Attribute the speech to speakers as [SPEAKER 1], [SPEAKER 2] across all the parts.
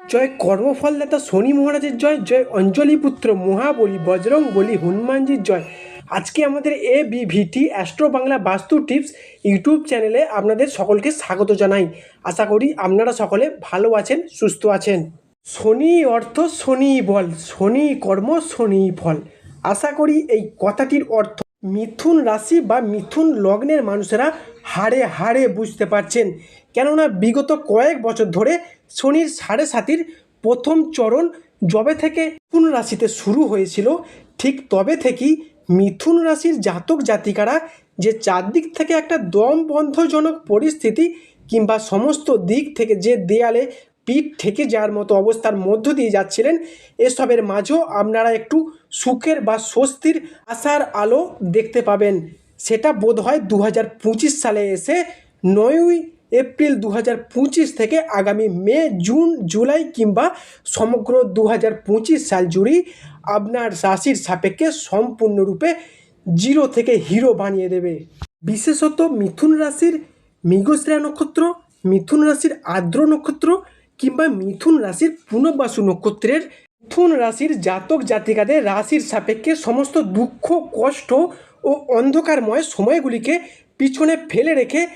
[SPEAKER 1] জয় কর্মফলদাতা শনি মহারাজের জয় জয় অঞ্জলি পুত্র মহাবলী, বজরং বলি হনুমানজির জয়। আজকে আমাদের এ বিভিটি অ্যাস্ট্রো বাংলা বাস্তু টিপস ইউটিউব চ্যানেলে আপনাদের সকলকে স্বাগত জানাই। আশা করি আপনারা সকলে ভালো আছেন, সুস্থ আছেন। শনি অর্থ শনি বল, শনি কর্ম, শনি ফল। আশা করি এই কথাটির অর্থ, মিথুন রাশি বা মিথুন লগ্নের মানুষেরা হাড়ে হাড়ে বুঝতে পারছেন। কেননা বিগত কয়েক বছর ধরে শনির সাড়ে সাতির প্রথম চরণ যবে থেকে মিথুন রাশিতে শুরু হয়েছিল, ঠিক তবে থেকেই মিথুন রাশির জাতক জাতিকারা যে চারদিক থেকে একটা দম বন্ধজনক পরিস্থিতি কিংবা সমস্ত দিক থেকে যে দেয়ালে পিঠ ঠেকে যাওয়ার মতো অবস্থার মধ্য দিয়ে যাচ্ছিলেন, এসবের মাঝেও আপনারা একটু সুখের বা স্বস্তির আশার আলো দেখতে পাবেন। সেটা বোধ হয় দু হাজার পঁচিশ সালে এসে নয়ই এপ্রিল দু হাজার পঁচিশ থেকে আগামী মে, জুন, জুলাই কিংবা সমগ্র দু হাজার পঁচিশ সাল জুড়েই আপনার রাশির সাপেক্ষে সম্পূর্ণরূপে জিরো থেকে হিরো বানিয়ে দেবে। বিশেষত মিথুন রাশির মৃগশ্রেয়া নক্ষত্র, মিথুন রাশির আর্দ্র নক্ষত্র কিংবা মিথুন রাশির পুনর্বাসু নক্ষত্রের মিথুন রাশির জাতক জাতিকাদের রাশির সাপেক্ষে সমস্ত দুঃখ, কষ্ট ও অন্ধকারময় সময়গুলিকে পিছনে ফেলে রেখে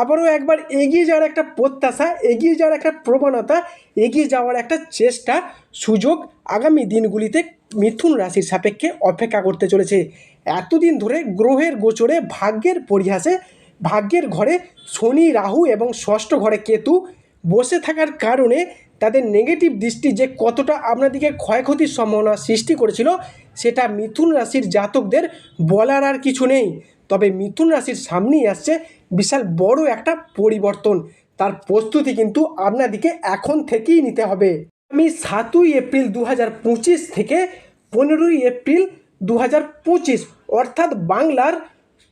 [SPEAKER 1] আবারও একবার এগিয়ে যাওয়ার একটা প্রত্যাশা, এগিয়ে যাওয়ার একটা প্রবণতা, এগিয়ে যাওয়ার একটা চেষ্টা, সুযোগ আগামী দিনগুলিতে মিথুন রাশির সাপেক্ষে অপেক্ষা করতে চলেছে। এতদিন ধরে গ্রহের গোচরে ভাগ্যের পরিহাসে, ভাগ্যের ঘরে শনি, রাহু এবং ষষ্ঠ ঘরে কেতু বসে থাকার কারণে তাদের নেগেটিভ দৃষ্টি যে কতটা আপনাদিকে ক্ষয়ক্ষতির সম্ভাবনা সৃষ্টি করেছিল, সেটা মিথুন রাশির জাতকদের বলার আর কিছু নেই। তবে মিথুন রাশির সামনেই আসছে বিশাল বড় একটা পরিবর্তন। তার প্রস্তুতি কিন্তু আপনাদিকে এখন থেকেই নিতে হবে। আমি সাতই এপ্রিল দু হাজার পঁচিশ থেকে পনেরোই এপ্রিল দু হাজার পঁচিশ, অর্থাৎ বাংলার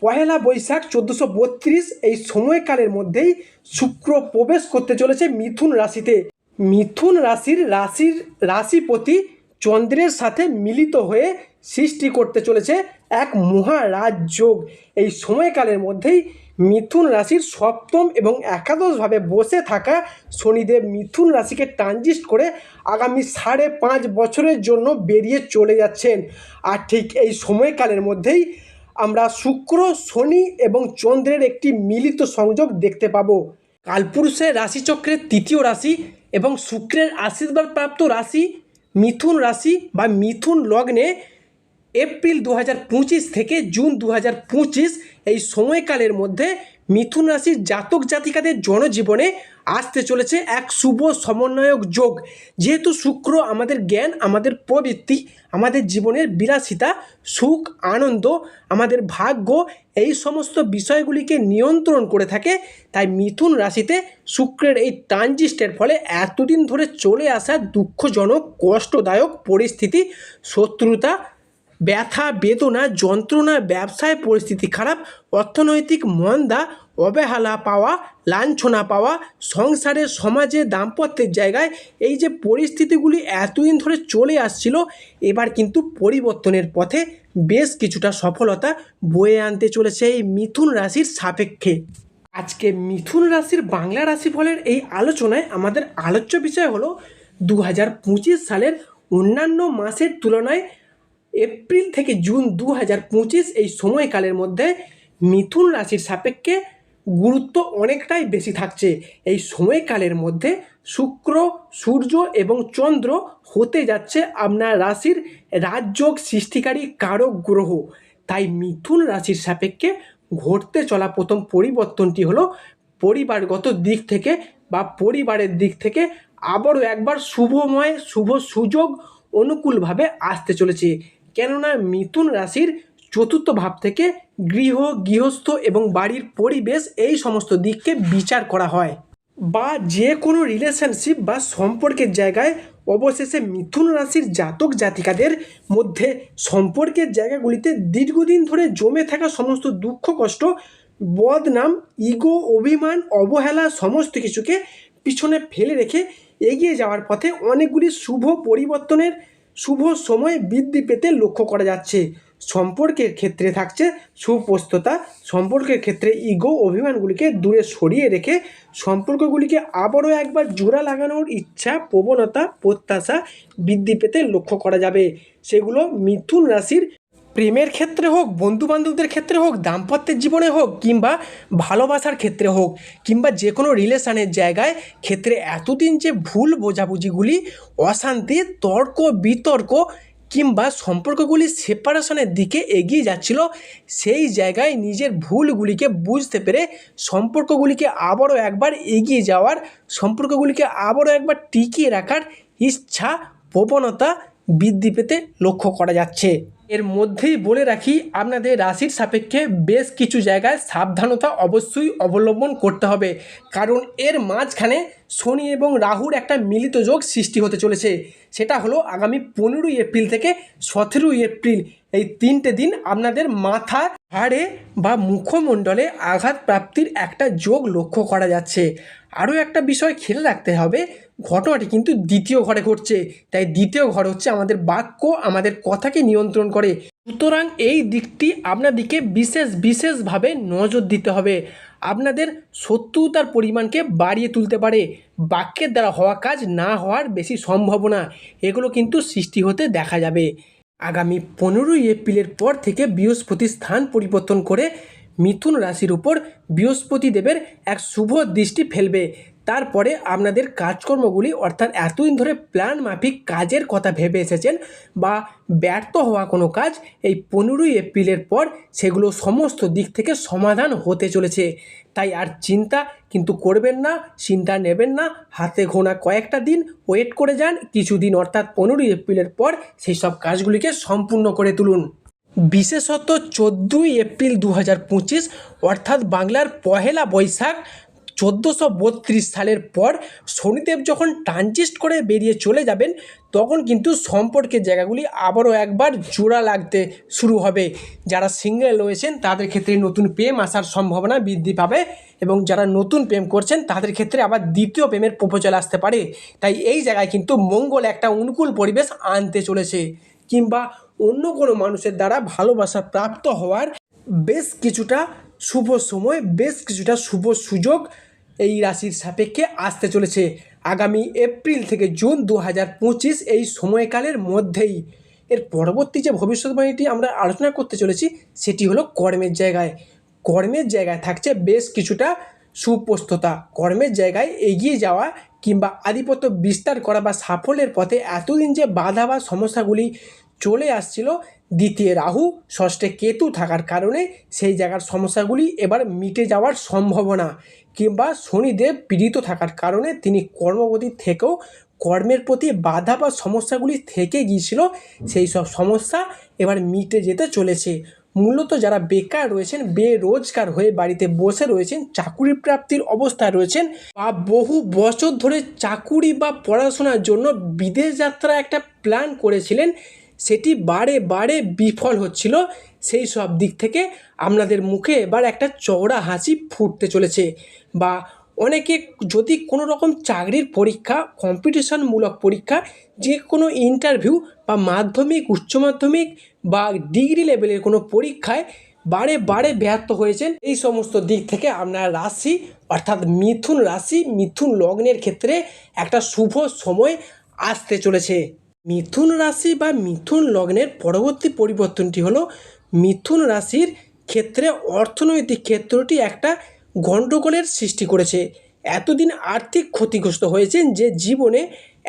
[SPEAKER 1] পহেলা বৈশাখ চোদ্দোশো বত্রিশ এই সময়কালের মধ্যেই শুক্র প্রবেশ করতে চলেছে মিথুন রাশিতে। মিথুন রাশির রাশির রাশিপতি চন্দ্রের সাথে মিলিত হয়ে সৃষ্টি করতে চলেছে এক মহারাজ যোগ এই সময়কালের মধ্যেই মিথুন রাশির সপ্তম এবং একাদশভাবে বসে থাকা শনিদেব মিথুন রাশিকে ট্রানজিস্ট করে আগামী সাড়ে পাঁচ বছরের জন্য বেরিয়ে চলে যাচ্ছেন। আর ঠিক এই সময়কালের মধ্যেই আমরা শুক্র, শনি এবং চন্দ্রের একটি মিলিত সংযোগ দেখতে পাবো। কালপুরুষের রাশিচক্রের তৃতীয় রাশি এবং শুক্রের আশীর্বাদপ্রাপ্ত রাশি মিথুন রাশি বা মিথুন লগ্নে এপ্রিল দু হাজার পঁচিশ থেকে জুন দু হাজার পঁচিশ এই সময়কালের মধ্যে মিথুন রাশির জাতক জাতিকাদের জনজীবনে আসতে চলেছে এক শুভ সমন্বয়ক যোগ। যেহেতু শুক্র আমাদের জ্ঞান, আমাদের প্রবৃত্তি, আমাদের জীবনের বিলাসিতা, সুখ, আনন্দ, আমাদের ভাগ্য, এই সমস্ত বিষয়গুলিকে নিয়ন্ত্রণ করে থাকে, তাই মিথুন রাশিতে শুক্রের এই ট্রানজিস্টের ফলে এতদিন ধরে চলে আসা দুঃখজনক, কষ্টদায়ক পরিস্থিতি, শত্রুতা ব্যথা, বেদনা, যন্ত্রণা, ব্যবসায় পরিস্থিতি খারাপ, অর্থনৈতিক মন্দা, অবহেলা পাওয়া, লাঞ্ছনা পাওয়া, সংসারে, সমাজে দাম্পত্যের জায়গায় এই যে পরিস্থিতিগুলি এতদিন ধরে চলে আসছিল, এবার কিন্তু পরিবর্তনের পথে বেশ কিছুটা সফলতা বয়ে আনতে চলেছে এই মিথুন রাশির সাপেক্ষে। আজকে মিথুন রাশির বাংলা রাশিফলের এই আলোচনায় আমাদের আলোচ্য বিষয় হলো দু হাজার পঁচিশ সালের অন্যান্য মাসের তুলনায় এপ্রিল থেকে জুন দু হাজার পঁচিশ এই সময়কালের মধ্যে মিথুন রাশির সাপেক্ষে গুরুত্ব অনেকটাই বেশি থাকছে। এই সময়কালের মধ্যে শুক্র, সূর্য এবং চন্দ্র হতে যাচ্ছে আপনার রাশির রাজযোগ সৃষ্টিকারী কারক গ্রহ। তাই মিথুন রাশির সাপেক্ষে ঘটতে চলা প্রথম পরিবর্তনটি হলো পরিবারগত দিক থেকে বা পরিবারের দিক থেকে আবারও একবার শুভময়, শুভ সুযোগ অনুকূলভাবে আসতে চলেছে। কেননা মিথুন রাশির চতুর্থ ভাব থেকে গৃহ, গৃহস্থ এবং বাড়ির পরিবেশ এই সমস্ত দিককে বিচার করা হয়। বা যে কোনো রিলেশনশিপ বা সম্পর্কের জায়গায় অবশেষে মিথুন রাশির জাতক জাতিকাদের মধ্যে সম্পর্কের জায়গাগুলিতে দীর্ঘদিন ধরে জমে থাকা সমস্ত দুঃখ, কষ্ট, বদনাম ইগো অভিমান, অবহেলা সমস্ত কিছুকে পিছনে ফেলে রেখে এগিয়ে যাওয়ার পথে অনেকগুলি শুভ পরিবর্তনের শুভ সময় বৃদ্ধি পেতে লক্ষ্য করা যাচ্ছে। সম্পর্কের ক্ষেত্রে থাকছে সুপ্রস্ততা। সম্পর্কের ক্ষেত্রে ইগো অভিমানগুলিকে দূরে সরিয়ে রেখে সম্পর্কগুলিকে আবারও একবার জোড়া লাগানোর ইচ্ছা, প্রবণতা, প্রত্যাশা বৃদ্ধি পেতে লক্ষ্য করা যাবে। সেগুলো মিথুন রাশির প্রেমের ক্ষেত্রে হোক বন্ধু বান্ধবদের ক্ষেত্রে হোক, দাম্পত্যের জীবনে হোক, কিংবা ভালোবাসার ক্ষেত্রে হোক, কিংবা যে কোনো রিলেশানের জায়গায় ক্ষেত্রে এতদিন যে ভুল বোঝাবুঝিগুলি, অশান্তি, তর্ক, বিতর্ক, কিংবা সম্পর্কগুলি সেপারেশনের দিকে এগিয়ে যাচ্ছিল, সেই জায়গায় নিজের ভুলগুলিকে বুঝতে পেরে সম্পর্কগুলিকে আবারও একবার এগিয়ে যাওয়ার, সম্পর্কগুলিকে আবারও একবার টিকিয়ে রাখার ইচ্ছা প্রবণতা বৃদ্ধি পেতে লক্ষ্য করা যাচ্ছে। এর মধ্যেই বলে রাখি, আপনাদের রাশির সাপেক্ষে বেশ কিছু জায়গায় সাবধানতা অবশ্যই অবলম্বন করতে হবে। কারণ এর মাঝখানে শনি এবং রাহুর একটা মিলিত যোগ সৃষ্টি হতে চলেছে। সেটা হলো আগামী পনেরোই এপ্রিল থেকে সতেরোই এপ্রিল। এই তিনটে দিন আপনাদের মাথা হাড়ে বা মুখমণ্ডলে আঘাত প্রাপ্তির একটা যোগ লক্ষ্য করা যাচ্ছে। আরও একটা বিষয় খেয়াল রাখতে হবে, ঘটনাটি কিন্তু দ্বিতীয় ঘরে ঘটছে। তাই দ্বিতীয় ঘর হচ্ছে আমাদের বাক্য, আমাদের কথাকে নিয়ন্ত্রণ করে। সুতরাং এই দিকটি আপনাদিকে বিশেষ, বিশেষভাবে নজর দিতে হবে। আপনাদের শত্রুতার পরিমাণকে বাড়িয়ে তুলতে পারে। বাক্যের দ্বারা হওয়া কাজ না হওয়ার বেশি সম্ভাবনা, এগুলো কিন্তু সৃষ্টি হতে দেখা যাবে। আগামী পনেরোই এপ্রিলের পর থেকে বৃহস্পতি স্থান পরিবর্তন করে মিথুন রাশির উপর বৃহস্পতি দেবের এক শুভ দৃষ্টি ফেলবে। তারপরে আপনাদের কাজকর্মগুলি, অর্থাৎ এতদিন ধরে প্ল্যান মাফিক কাজের কথা ভেবে এসেছেন বা ব্যর্থ হওয়া কোনো কাজ, এই পনেরোই এপ্রিলের পর সেগুলো সমস্ত দিক থেকে সমাধান হতে চলেছে। তাই আর চিন্তা কিন্তু করবেন না, চিন্তা নেবেন না, হাতে ঘোনা কয়েকটা দিন ওয়েট করে যান, কিছুদিন অর্থাৎ পনেরোই এপ্রিলের পর সেই সব কাজগুলিকে সম্পূর্ণ করে তুলুন। বিশেষত চোদ্দোই এপ্রিল দু হাজার পঁচিশ, অর্থাৎ বাংলার পহেলা বৈশাখ চোদ্দোশো বত্রিশ সালের পর শনিদেব যখন ট্রানজিস্ট করে বেরিয়ে চলে যাবেন, তখন কিন্তু সম্পর্কের জায়গাগুলি আবারও একবার জোড়া লাগতে শুরু হবে। যারা সিঙ্গেল রয়েছেন, তাদের ক্ষেত্রে নতুন প্রেম আসার সম্ভাবনা বৃদ্ধি পাবে এবং যারা নতুন প্রেম করছেন, তাদের ক্ষেত্রে আবার দ্বিতীয় প্রেমের প্রপোজাল আসতে পারে। তাই এই জায়গায় কিন্তু মঙ্গল একটা অনুকূল পরিবেশ আনতে চলেছে কিংবা অন্য কোনো মানুষের দ্বারা ভালোবাসা প্রাপ্ত হওয়ার বেশ কিছুটা শুভ সময়, বেশ কিছুটা শুভ সুযোগ এই রাশির সাপেক্ষে আসতে চলেছে। আগামী এপ্রিল থেকে জুন দু হাজার পঁচিশ এই সময়কালের মধ্যেই। এর পরবর্তী যে ভবিষ্যৎবাণীটি আমরা আলোচনা করতে চলেছি, সেটি হলো কর্মের জায়গায়। কর্মের জায়গায় থাকছে বেশ কিছুটা সুপ্রস্ততা। কর্মের জায়গায় এগিয়ে যাওয়া কিংবা আধিপত্য বিস্তার করা বা সাফল্যের পথে এতদিন যে বাধা বা সমস্যাগুলি চলে আসছিল দ্বিতীয় রাহু, ষষ্ঠে কেতু থাকার কারণে সেই জায়গার সমস্যাগুলি এবার মিটে যাওয়ার সম্ভাবনা। কিংবা শনিদেব পীড়িত থাকার কারণে তিনি কর্মপতি থেকেও কর্মের প্রতি বাধা বা সমস্যাগুলি থেকে গিয়েছিল, সেই সব সমস্যা এবার মিটে যেতে চলেছে। মূলত যারা বেকার রয়েছেন, বেরোজগার হয়ে বাড়িতে বসে রয়েছেন, চাকুরি প্রাপ্তির অবস্থায় রয়েছেন বা বহু বছর ধরে চাকুরি বা পড়াশোনার জন্য বিদেশ যাত্রা একটা প্ল্যান করেছিলেন সেটি বারে বারে বিফল হচ্ছিল। সেই সব দিক থেকে আপনাদের মুখে এবার একটা চওড়া হাসি ফুটতে চলেছে বা অনেকে যদি কোনো রকম চাকরির পরীক্ষা, কম্পিটিশনমূলক পরীক্ষা, যে কোনো ইন্টারভিউ বা মাধ্যমিক, উচ্চ মাধ্যমিক বা ডিগ্রি লেভেলের কোনো পরীক্ষায় বারে বারে ব্যর্থ হয়েছেন, এই সমস্ত দিক থেকে আপনার রাশি, অর্থাৎ মিথুন রাশি, মিথুন লগ্নের ক্ষেত্রে একটা শুভ সময় আসতে চলেছে। মিথুন রাশি বা মিথুন লগ্নের পরবর্তী পরিবর্তনটি হলো মিথুন রাশির ক্ষেত্রে অর্থনৈতিক ক্ষেত্রটি একটা গণ্ডগোলের সৃষ্টি করেছে। এতদিন আর্থিক ক্ষতিগ্রস্ত হয়েছেন যে জীবনে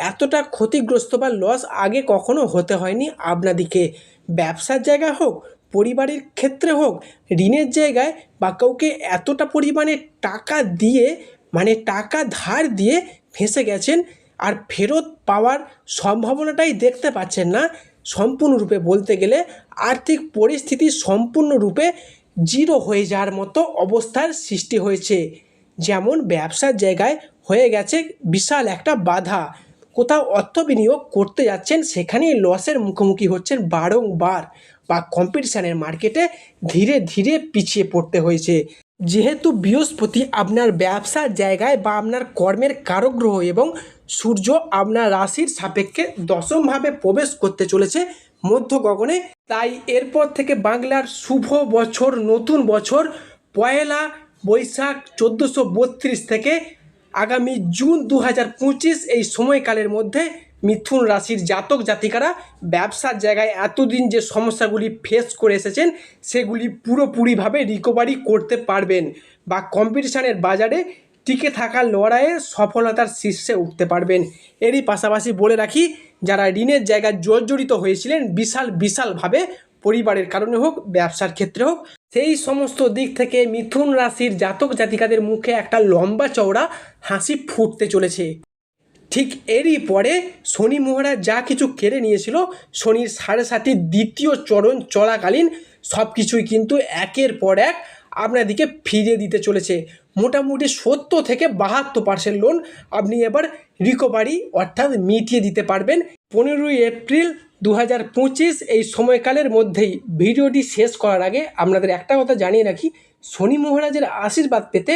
[SPEAKER 1] এতটা ক্ষতিগ্রস্ত বা লস আগে কখনো হতে হয়নি আপনাদিকে। ব্যবসার জায়গায় হোক, পরিবারের ক্ষেত্রে হোক, ঋণের জায়গায় বা কাউকে এতটা পরিমাণে টাকা দিয়ে মানে টাকা ধার দিয়ে ফেঁসে গেছেন আর ফেরত পাওয়ার সম্ভাবনাটাই দেখতে পাচ্ছেন না সম্পূর্ণরূপে বলতে গেলে। আর্থিক পরিস্থিতি সম্পূর্ণরূপে জিরো হয়ে যাওয়ার মতো অবস্থার সৃষ্টি হয়েছে। যেমন ব্যবসার জায়গায় হয়ে গেছে বিশাল একটা বাধা। কোথাও অর্থ বিনিয়োগ করতে যাচ্ছেন সেখানেই লসের মুখোমুখি হচ্ছেন বারংবার বা কম্পিটিশানের মার্কেটে ধীরে ধীরে পিছিয়ে পড়তে হয়েছে। যেহেতু বৃহস্পতি আপনার ব্যবসার জায়গায় বা আপনার কর্মের কারক গ্রহ এবং সূর্য আপনার রাশির সাপেক্ষে দশমভাবে প্রবেশ করতে চলেছে মধ্য গগনে, তাই এরপর থেকে বাংলার শুভ বছর, নতুন বছর, পয়লা বৈশাখ চোদ্দোশো থেকে আগামী জুন দু হাজার পঁচিশ এই সময়কালের মধ্যে মিথুন রাশির জাতক জাতিকারা ব্যবসার জায়গায় এতদিন যে সমস্যাগুলি ফেস করে এসেছেন, সেগুলি পুরোপুরিভাবে রিকভারি করতে পারবেন বা কম্পিটিশানের বাজারে টিকে থাকা লড়াইয়ে সফলতার শীর্ষে উঠতে পারবেন। এরই পাশাপাশি বলে রাখি, যারা ঋণের জায়গায় জর্জরিত হয়েছিলেন, বিশাল, বিশালভাবে পরিবারের কারণে হোক, ব্যবসার ক্ষেত্রে হোক, সেই সমস্ত দিক থেকে মিথুন রাশির জাতক জাতিকাদের মুখে একটা লম্বা চওড়া হাসি ফুটতে চলেছে। ঠিক এরই পরে শনি মহারাজ যা কিছু কেড়ে নিয়েছিল, শনির সাড়ে সাতির দ্বিতীয় চরণ চলাকালীন সব কিছুই কিন্তু একের পর এক আপনাদিকে ফিরিয়ে দিতে চলেছে। মোটামুটি সত্তর থেকে বাহাত্তর পার্সেন্ট লোন আপনি এবার রিকভারি অর্থাৎ মিটিয়ে দিতে পারবেন। পনেরোই এপ্রিল দু হাজার পঁচিশ এই সময়কালের মধ্যেই ভিডিওটি শেষ করার আগে আপনাদের একটা কথা জানিয়ে রাখি, শনি মহারাজের আশীর্বাদ পেতে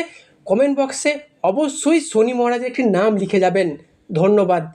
[SPEAKER 1] কমেন্ট বক্সে অবশ্যই শনি মহারাজের একটি নাম লিখে যাবেন। ধন্যবাদ।